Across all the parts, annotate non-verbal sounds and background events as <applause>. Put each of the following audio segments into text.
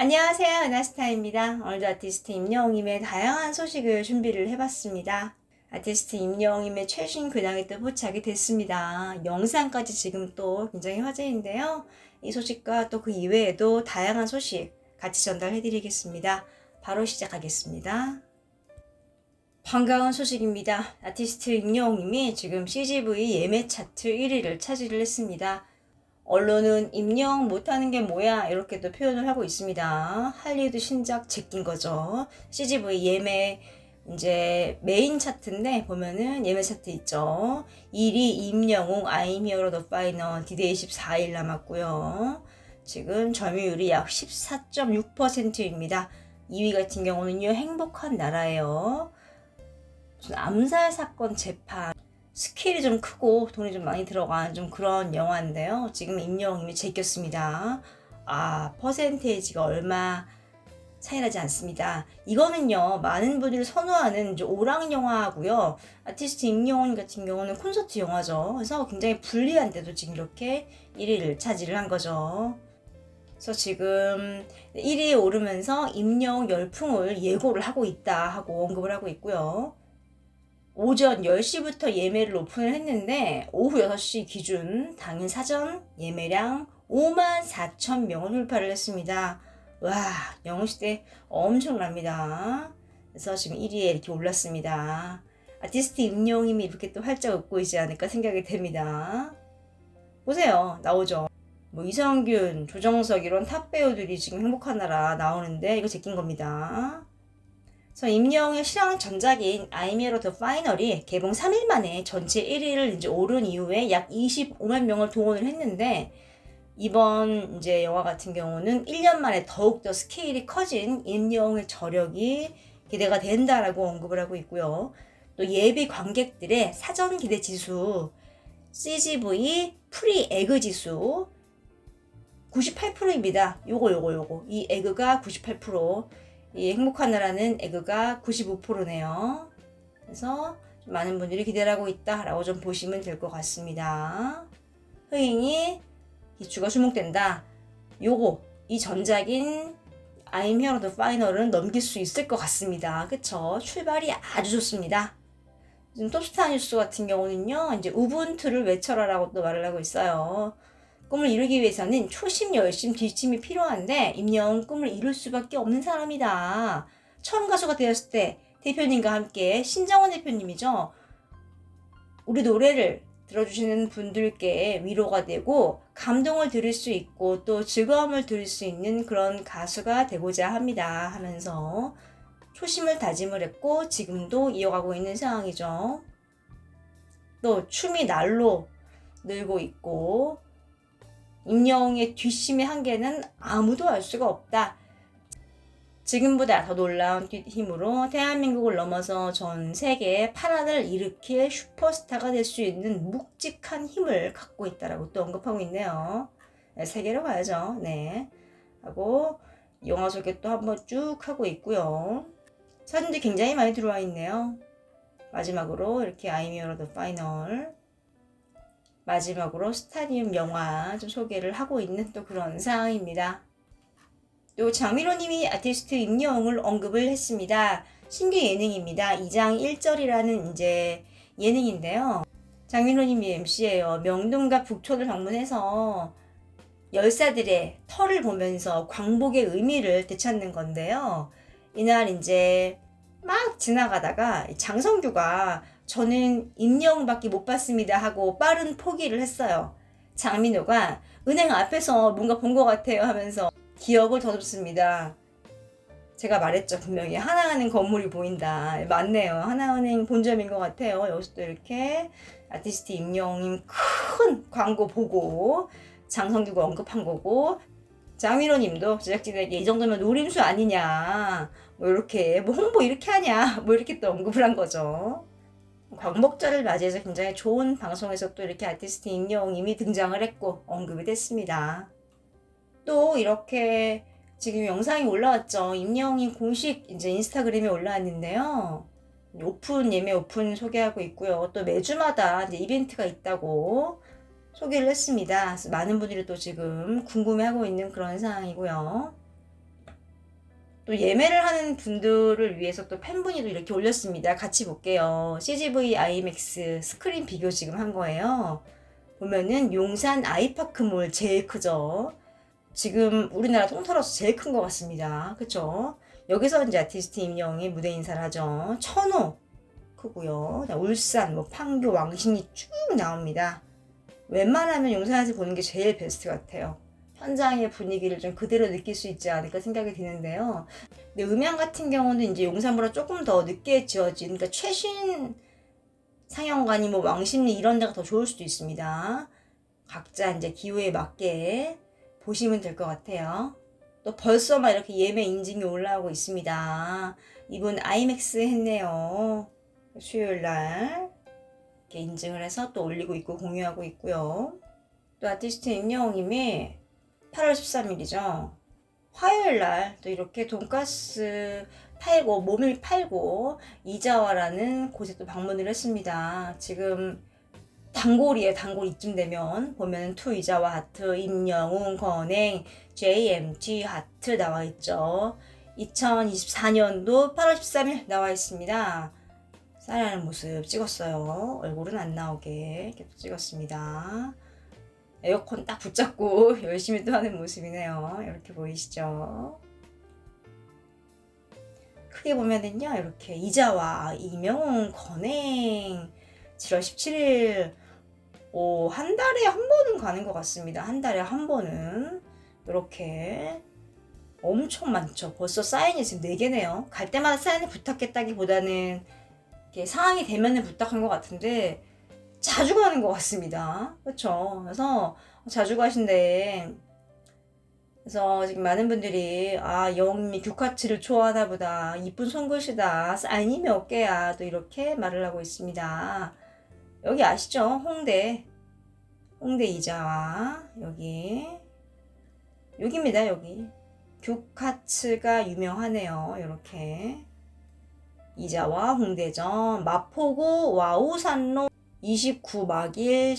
안녕하세요. 은하스타입니다. 오늘도 아티스트 임영임의 다양한 소식을 준비를 해봤습니다. 아티스트 임영임의 최신 근황이 또 포착이 됐습니다. 영상까지 지금 또 굉장히 화제인데요. 이 소식과 또 그 이외에도 다양한 소식 같이 전달해드리겠습니다. 바로 시작하겠습니다. 반가운 소식입니다. 아티스트 임영웅님이 지금 CGV 예매 차트 1위를 차지를 했습니다. 언론은 임영 못하는 게 뭐야 이렇게 또 표현을 하고 있습니다. 할리우드 신작 제낀 거죠. CGV 예매 이제 메인 차트인데 보면은 예매 차트 있죠. 1위 임영웅 Here The Final 디데이 24일 남았고요. 지금 점유율이 약 14.6%입니다. 2위 같은 경우는요 행복한 나라예요. 무슨 암살 사건 재판 스케일이 좀 크고 돈이 좀 많이 들어간 좀 그런 영화인데요. 지금 임영웅이 제꼈습니다. 아 퍼센테이지가 얼마 차이 나지 않습니다. 이거는요 많은 분들이 선호하는 오락 영화고요. 아티스트 임영웅 같은 경우는 콘서트 영화죠. 그래서 굉장히 불리한데도 지금 이렇게 1위를 차지를 한 거죠. 그래서 지금 1위에 오르면서 임영 열풍을 예고를 하고 있다 하고 언급을 하고 있고요. 오전 10시부터 예매를 오픈을 했는데 오후 6시 기준 당일 사전 예매량 5만 4천 명을 돌파를 했습니다. 와, 영웅시대 엄청납니다. 그래서 지금 1위에 이렇게 올랐습니다. 아티스트 임영임이 이렇게 또 활짝 웃고 있지 않을까 생각이 됩니다. 보세요. 나오죠. 뭐 이성균, 조정석 이런 탑 배우들이 지금 행복한 나라 나오는데 이거 제낀 겁니다. 그래서 임영웅의 실황 전작인 Here The Final이 개봉 3일 만에 전체 1위를 이제 오른 이후에 약 25만 명을 동원을 했는데 이번 이제 영화 같은 경우는 1년 만에 더욱더 스케일이 커진 임영웅의 저력이 기대가 된다라고 언급을 하고 있고요. 또 예비 관객들의 사전 기대 지수 CGV 프리 에그 지수 98%입니다. 요거 요거 요거 이 에그가 98%, 이 행복한 나라는 에그가 95%네요. 그래서 많은 분들이 기대를 하고 있다라고 좀 보시면 될 것 같습니다. 흐인이 기추가 주목된다. 요거 이 전작인 I'm Here The Final은 넘길 수 있을 것 같습니다. 그쵸? 출발이 아주 좋습니다. 지금 톱스타 뉴스 같은 경우는요, 이제 우분투를 외쳐라라고 또 말을 하고 있어요. 꿈을 이루기 위해서는 초심, 열심, 뒷심이 필요한데 임영웅 꿈을 이룰 수밖에 없는 사람이다. 처음 가수가 되었을 때 대표님과 함께 신정원 대표님이죠. 우리 노래를 들어주시는 분들께 위로가 되고 감동을 드릴 수 있고 또 즐거움을 드릴 수 있는 그런 가수가 되고자 합니다 하면서 초심을 다짐을 했고 지금도 이어가고 있는 상황이죠. 또 춤이 날로 늘고 있고 임영웅의 뒷심의 한계는 아무도 알 수가 없다. 지금보다 더 놀라운 뒷힘으로 대한민국을 넘어서 전 세계에 파란을 일으킬 슈퍼스타가 될 수 있는 묵직한 힘을 갖고 있다라고 또 언급하고 있네요. 네, 세계로 가야죠. 네. 하고 영화 소개 또 한번 쭉 하고 있고요. 사진도 굉장히 많이 들어와 있네요. 마지막으로 이렇게 아이미어로 더 파이널 마지막으로 스타디움 영화 좀 소개를 하고 있는 또 그런 상황입니다. 또 장미로님이 아티스트 임영웅을 언급을 했습니다. 신규 예능입니다. 2장 1절이라는 이제 예능인데요. 장민호님이 MC예요. 명동과 북촌을 방문해서 열사들의 털을 보면서 광복의 의미를 되찾는 건데요. 이날 이제 막 지나가다가 장성규가 저는 임영웅밖에 못 봤습니다 하고 빠른 포기를 했어요. 장민호가 은행 앞에서 뭔가 본 것 같아요 하면서 기억을 더듬습니다. 제가 말했죠. 분명히 하나은행 건물이 보인다. 맞네요. 하나은행 본점인 것 같아요. 여기서 또 이렇게 아티스트 임영웅 큰 광고 보고 장성규가 언급한 거고 장민호님도 제작진에게 이 정도면 노림수 아니냐. 뭐 이렇게 뭐 홍보 이렇게 하냐. 뭐 이렇게 또 언급을 한 거죠 광복절을 맞이해서 굉장히 좋은 방송에서 또 이렇게 아티스트 임영웅님이 등장을 했고 언급이 됐습니다. 또 이렇게 지금 영상이 올라왔죠. 임영웅이 공식 이제 인스타그램에 올라왔는데요. 오픈 예매 오픈 소개하고 있고요. 또 매주마다 이제 이벤트가 있다고 소개를 했습니다. 많은 분들이 또 지금 궁금해하고 있는 그런 상황이고요. 또 예매를 하는 분들을 위해서 또 팬분이 또 이렇게 올렸습니다. 같이 볼게요. CGV IMAX 스크린 비교 지금 한 거예요. 보면은 용산 아이파크몰 제일 크죠. 지금 우리나라 통틀어서 제일 큰 것 같습니다. 그쵸? 여기서 이제 아티스트 임영이 무대 인사를 하죠. 천호 크고요. 울산, 뭐 판교, 왕십리 쭉 나옵니다. 웬만하면 용산에서 보는 게 제일 베스트 같아요. 현장의 분위기를 좀 그대로 느낄 수 있지 않을까 생각이 드는데요. 근데 음향 같은 경우는 이제 용산보다 조금 더 늦게 지어진, 그러니까 최신 상영관이 뭐 왕십리 이런 데가 더 좋을 수도 있습니다. 각자 이제 기호에 맞게 보시면 될 것 같아요. 또 벌써 막 이렇게 예매 인증이 올라오고 있습니다. 이분 아이맥스 했네요. 수요일 날 이렇게 인증을 해서 또 올리고 있고 공유하고 있고요. 또 아티스트 임영웅님이 8월 13일이죠. 화요일 날 또 이렇게 돈가스 팔고 몸을 팔고 이자와라는 곳에 또 방문을 했습니다. 지금 단골이에요. 단골 이쯤 되면 보면 투 이자와 하트, 임영웅, 건행, JMG 하트 나와 있죠. 2024년도 8월 13일 나와 있습니다. 쌀하는 모습 찍었어요. 얼굴은 안 나오게 이렇게 찍었습니다. 에어컨 딱 붙잡고 <laughs> 열심히 또 하는 모습이네요. 이렇게 보이시죠? 크게 보면은요, 이렇게 이자와 이명웅, 건행, 7월 17일, 오, 한 달에 한 번은 가는 것 같습니다. 한 달에 한 번은. 이렇게 엄청 많죠. 벌써 사인이 지금 4개네요. 갈 때마다 사인을 부탁했다기보다는 상황이 되면은 부탁한 것 같은데 자주 가는 것 같습니다. 그렇죠. 그래서 자주 가신데 그래서 지금 많은 분들이 아 영미 규카치를 좋아하나 보다 이쁜 손글씨다 사인이 몇 개야 또 이렇게 말을 하고 있습니다. 여기 아시죠? 홍대 홍대 이자와 여기 여기입니다 여기 규카츠가 유명하네요 이렇게 이자와 홍대점 마포구 와우산로 29막일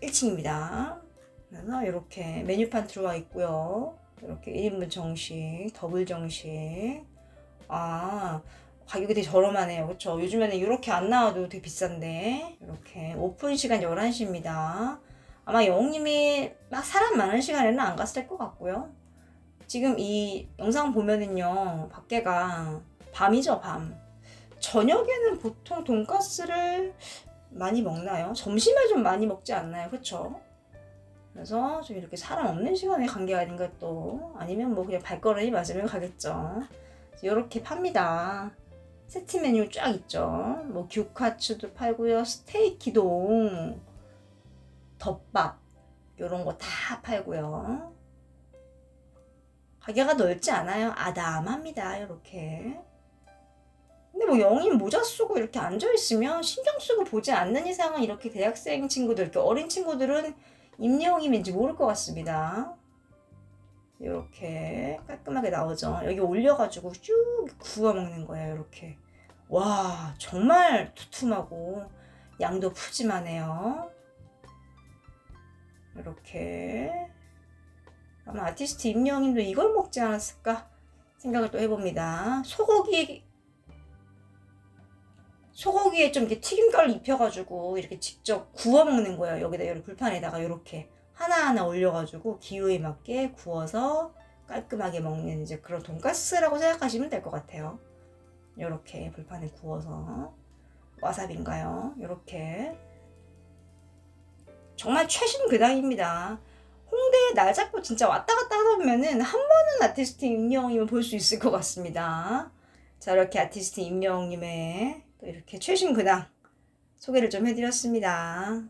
11층입니다. 그래서 이렇게 메뉴판 들어와 있고요. 이렇게 1인분 정식, 더블 정식. 아, 가격이 되게 저렴하네요. 그쵸? 요즘에는 이렇게 안 나와도 되게 비싼데. 이렇게 오픈 시간 11시입니다. 아마 영웅님이 막 사람 많은 시간에는 안 갔을 것 같고요. 지금 이 영상 보면은요, 밖에가 밤이죠, 밤. 저녁에는 보통 돈가스를 많이 먹나요? 점심에 좀 많이 먹지 않나요? 그쵸? 그래서 좀 이렇게 사람 없는 시간에 간 게 아닌가 또 아니면 뭐 그냥 발걸음이 맞으면 가겠죠. 이렇게 팝니다. 세트 메뉴 쫙 있죠. 뭐 규카츠도 팔고요. 스테이키도 덮밥 이런 거 다 팔고요. 가게가 넓지 않아요. 아담합니다. 이렇게. 근데 뭐 영인 모자 쓰고 이렇게 앉아 있으면 신경 쓰고 보지 않는 이상은 이렇게 대학생 친구들, 이렇게 어린 친구들은 임영웅인지 모를 것 같습니다. 이렇게 깔끔하게 나오죠. 여기 올려가지고 쭉 구워 먹는 거예요. 이렇게. 와, 정말 두툼하고 양도 푸짐하네요. 이렇게. 아마 아티스트 임영웅도 이걸 먹지 않았을까 생각을 또 해봅니다. 소고기 소고기에 좀 이렇게 튀김가루 입혀가지고 이렇게 직접 구워 먹는 거예요. 여기다 여기 불판에다가 이렇게 하나하나 올려가지고 기호에 맞게 구워서 깔끔하게 먹는 이제 그런 돈가스라고 생각하시면 될 것 같아요. 이렇게 불판에 구워서 와사비인가요? 이렇게 정말 최신 근황입니다. 홍대에 날 잡고 진짜 왔다 갔다 하다 보면은 한 번은 아티스트 임영웅님을 볼 수 있을 것 같습니다. 자 이렇게 아티스트 임영웅님의 또 이렇게 최신 근황 소개를 좀 해드렸습니다.